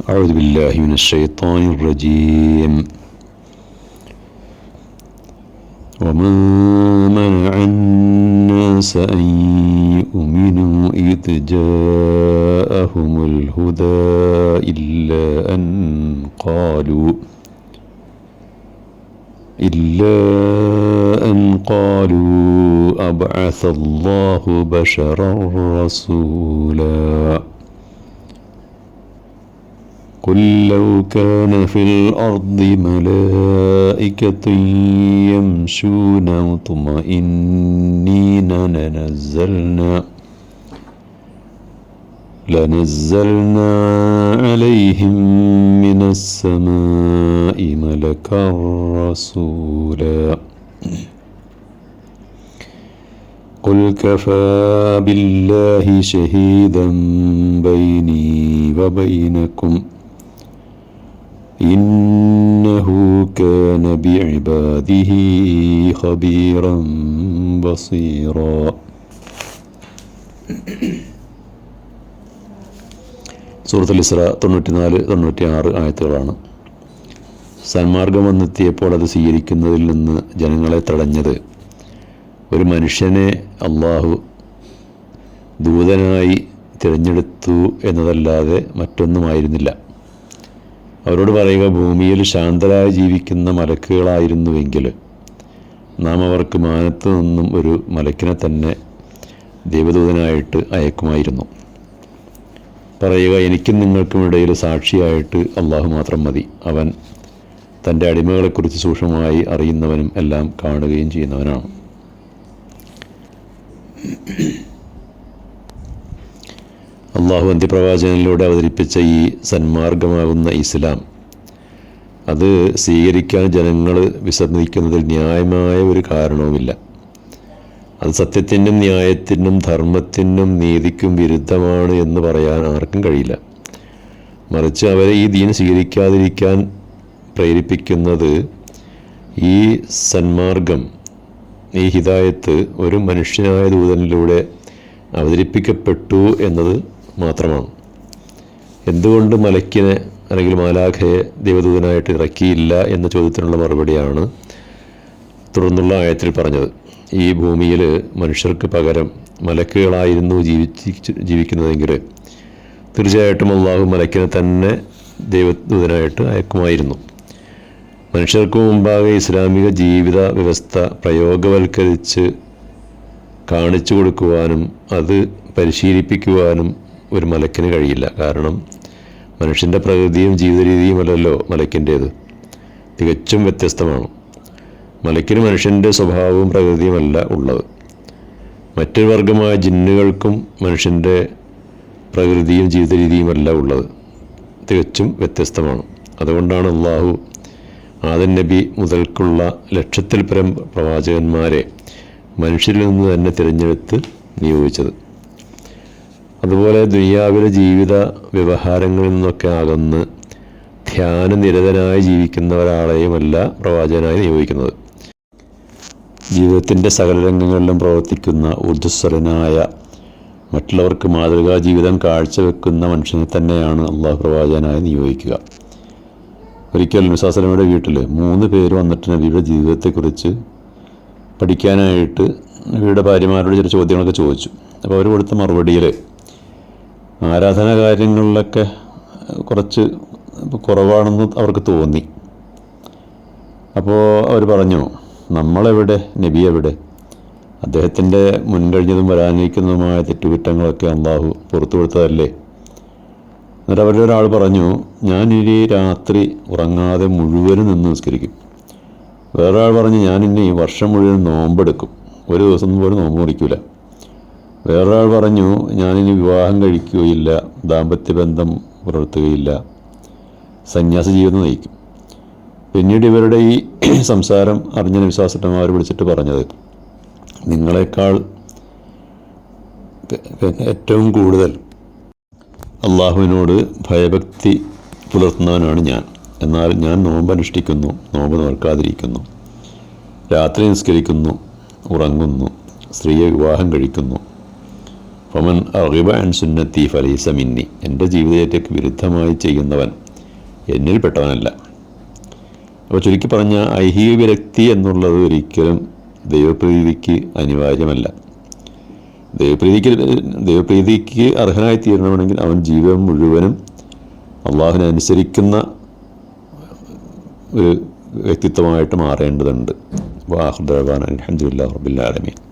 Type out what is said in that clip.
أعوذ بالله من الشيطان الرجيم. وما منع الناس أن يؤمنوا إذ جاءهم الهدى إلا أن قالوا إلا أن قالوا أبعث الله بشرا رسولا. قل لو كان في الأرض ملائكة يمشون مطمئنين لنزلنا لنزلنا عليهم من السماء ملكا رسولا. قل كفى بالله شهيدا بيني وبينكم. إنه كان بعباده خبيرا بصيرا സൂറത്തുൽ ഇസ്ര തൊണ്ണൂറ്റിനാല് തൊണ്ണൂറ്റി ആറ് ആയത്തുകളാണ് സന്മാർഗം വന്നെത്തിയപ്പോൾ അത് സ്വീകരിക്കുന്നതിൽ നിന്ന് ജനങ്ങളെ തടഞ്ഞത് ഒരു മനുഷ്യനെ അള്ളാഹു ദൂതനായി തിരഞ്ഞെടുത്തു എന്നതല്ലാതെ മറ്റൊന്നുമായിരുന്നില്ല അവരോട് പറയുക ഭൂമിയിൽ ശാന്തരായി ജീവിക്കുന്ന മലക്കുകളായിരുന്നുവെങ്കിൽ നാം അവർക്ക് മാനത്ത് നിന്നും ഒരു മലക്കിനെ തന്നെ ദൈവദൂതനായിട്ട് അയക്കുമായിരുന്നു. പറയുക എനിക്കും നിങ്ങൾക്കും ഇടയിൽ സാക്ഷിയായിട്ട് അള്ളാഹു മാത്രം മതി. അവൻ തന്റെ അടിമകളെക്കുറിച്ച് സൂക്ഷ്മമായി അറിയുന്നവനും എല്ലാം കാണുകയും ചെയ്യുന്നവനാണ്. അള്ളാഹു അന്ത്യപ്രവാചകനിലൂടെ അവതരിപ്പിച്ച ഈ സന്മാർഗമാകുന്ന ഇസ്ലാം. അത് സ്വീകരിക്കാൻ ജനങ്ങൾ വിസമ്മതിക്കുന്നതിൽ ന്യായമായ ഒരു കാരണവുമില്ല. അത് സത്യത്തിനും ന്യായത്തിനും ധർമ്മത്തിനും നീതിക്കും വിരുദ്ധമാണ് എന്ന് പറയാൻ ആർക്കും കഴിയില്ല. മറിച്ച് അവരെ ഈ ദീൻ സ്വീകരിക്കാതിരിക്കാൻ പ്രേരിപ്പിക്കുന്നത് ഈ സന്മാർഗം ഈ ഹിതായത്ത് ഒരു മനുഷ്യനായ ദൂതനിലൂടെ അവതരിപ്പിക്കപ്പെട്ടു എന്നത് മാത്രമാണ്. എന്തുകൊണ്ട് മലക്കിനെ അല്ലെങ്കിൽ മാലാഖയെ ദൈവദൂതനായിട്ട് ഇറക്കിയില്ല എന്ന ചോദ്യത്തിനുള്ള മറുപടിയാണ് തുടർന്നുള്ള ആയത്തിൽ പറഞ്ഞത്. ഈ ഭൂമിയിൽ മനുഷ്യർക്ക് പകരം മലക്കുകളായിരുന്നു ജീവിച്ച് ജീവിക്കുന്നതെങ്കിൽ തീർച്ചയായിട്ടും അള്ളാഹു മലക്കിനെ തന്നെ ദൈവദൂതനായിട്ട് അയക്കുമായിരുന്നു. മനുഷ്യർക്ക് മുമ്പാകെ ഇസ്ലാമിക ജീവിത വ്യവസ്ഥ പ്രയോഗവൽക്കരിച്ച് കാണിച്ചു കൊടുക്കുവാനും അത് പരിശീലിപ്പിക്കുവാനും ഒരു മലക്കിന് കഴിയില്ല. കാരണം മനുഷ്യന്റെ പ്രകൃതിയും ജീവിതരീതിയും അല്ലല്ലോ മലക്കിന്റേത് തികച്ചും വ്യത്യസ്തമാണ്. മലക്കിന് മനുഷ്യന്റെ സ്വഭാവവും പ്രകൃതിയുമല്ല ഉള്ളത്. മറ്റൊരു വർഗമായ ജിന്നുകൾക്കും മനുഷ്യന്റെ പ്രകൃതിയും ജീവിത രീതിയുമല്ല ഉള്ളത്. തികച്ചും വ്യത്യസ്തമാണ്. അതുകൊണ്ടാണ് അള്ളാഹു ആദൻ നബി മുതൽക്കുള്ള ലക്ഷത്തിൽ പരം പ്രവാചകന്മാരെ മനുഷ്യരിൽ നിന്ന് തന്നെ തിരഞ്ഞെടുത്ത് നിയോഗിച്ചത്. അതുപോലെ ദുനിയാവിലെ ജീവിത വ്യവഹാരങ്ങളിൽ നിന്നൊക്കെ അകന്ന് ധ്യാനനിരതനായി ജീവിക്കുന്ന ഒരാളെയുമല്ല പ്രവാചകനായി നിയോഗിക്കുന്നത്. ജീവിതത്തിന്റെ സകല രംഗങ്ങളിലും പ്രവർത്തിക്കുന്ന ഉദ്ധസ്വരനായ മറ്റുള്ളവർക്ക് മാതൃകാ ജീവിതം കാഴ്ചവെക്കുന്ന മനുഷ്യനെ തന്നെയാണ് അള്ളാഹു പ്രവാചകനായി നിയോഗിക്കുക. ഒരിക്കൽ മിസാസലമയുടെ വീട്ടിൽ മൂന്ന് പേര് വന്നിട്ട് നബിയുടെ ജീവിതത്തെക്കുറിച്ച് പഠിക്കാനായിട്ട് നബിയുടെ ഭാര്യമാരോട് ചില ചോദ്യങ്ങളൊക്കെ ചോദിച്ചു. അപ്പോൾ അവർ കൊടുത്ത മറുപടിയിൽ ആരാധനാ കാര്യങ്ങളിലൊക്കെ കുറച്ച് കുറവാണെന്ന് അവർക്ക് തോന്നി. അപ്പോൾ അവർ പറഞ്ഞു നമ്മളെവിടെ? നബി എവിടെ അദ്ദേഹത്തിന്റെ മുൻകഴിഞ്ഞതും വരാനിരിക്കുന്നതുമായ തെറ്റുകുറ്റങ്ങളൊക്കെ അള്ളാഹു പുറത്തു കൊടുത്തതല്ലേ? എന്നിട്ട് അവരുടെ ഒരാൾ പറഞ്ഞു ഞാൻ ഇനി രാത്രി ഉറങ്ങാതെ മുഴുവനും നിന്ന് നിസ്കരിക്കും. വേറൊരാൾ പറഞ്ഞു ഞാനിനി വർഷം മുഴുവൻ നോമ്പെടുക്കും. ഒരു ദിവസം പോലും നോമ്പ് മുറിക്കില്ല വേറൊരാൾ പറഞ്ഞു ഞാനിനി വിവാഹം കഴിക്കുകയില്ല ദാമ്പത്യ ബന്ധം പുലർത്തുകയില്ല. സന്യാസ ജീവിതം നയിക്കും. പിന്നീട് ഇവരുടെ ഈ സംസാരം അറിഞ്ഞ വിശ്വാസട്ടന്മാർ വിളിച്ചിട്ട് പറഞ്ഞത് നിങ്ങളെക്കാൾ ഏറ്റവും കൂടുതൽ അള്ളാഹുവിനോട് ഭയഭക്തി പുലർത്തുന്നവനാണ് ഞാൻ. എന്നാൽ ഞാൻ നോമ്പ് അനുഷ്ഠിക്കുന്നു നോമ്പ് നോക്കാതിരിക്കുന്നു രാത്രി നിസ്കരിക്കുന്നു ഉറങ്ങുന്നു സ്ത്രീയെ വിവാഹം കഴിക്കുന്നു ഫമൻ അറിവ അൻ സുന്നത്തി ഫലീസ മിന്നി എന്റെ ജീവിതത്തേക്ക് വിരുദ്ധമായി ചെയ്യുന്നവൻ എന്നിൽപ്പെട്ടവനല്ല അപ്പോൾ ചുരുക്കി പറഞ്ഞ ഐഹിക വിരക്തി എന്നുള്ളത് ഒരിക്കലും ദൈവപ്രീതിക്ക് അനിവാര്യമല്ല. ദൈവപ്രീതിക്ക് ദൈവപ്രീതിക്ക് അർഹനായി തീരണമെങ്കിൽ അവൻ ജീവിതം മുഴുവനും അള്ളാഹുവിനെ അനുസരിക്കുന്ന ഒരു വ്യക്തിത്വമായിട്ട് മാറേണ്ടതുണ്ട്. വാഹുദാൻ അലഹമുല്ലാ റബില്ലാലമീൻ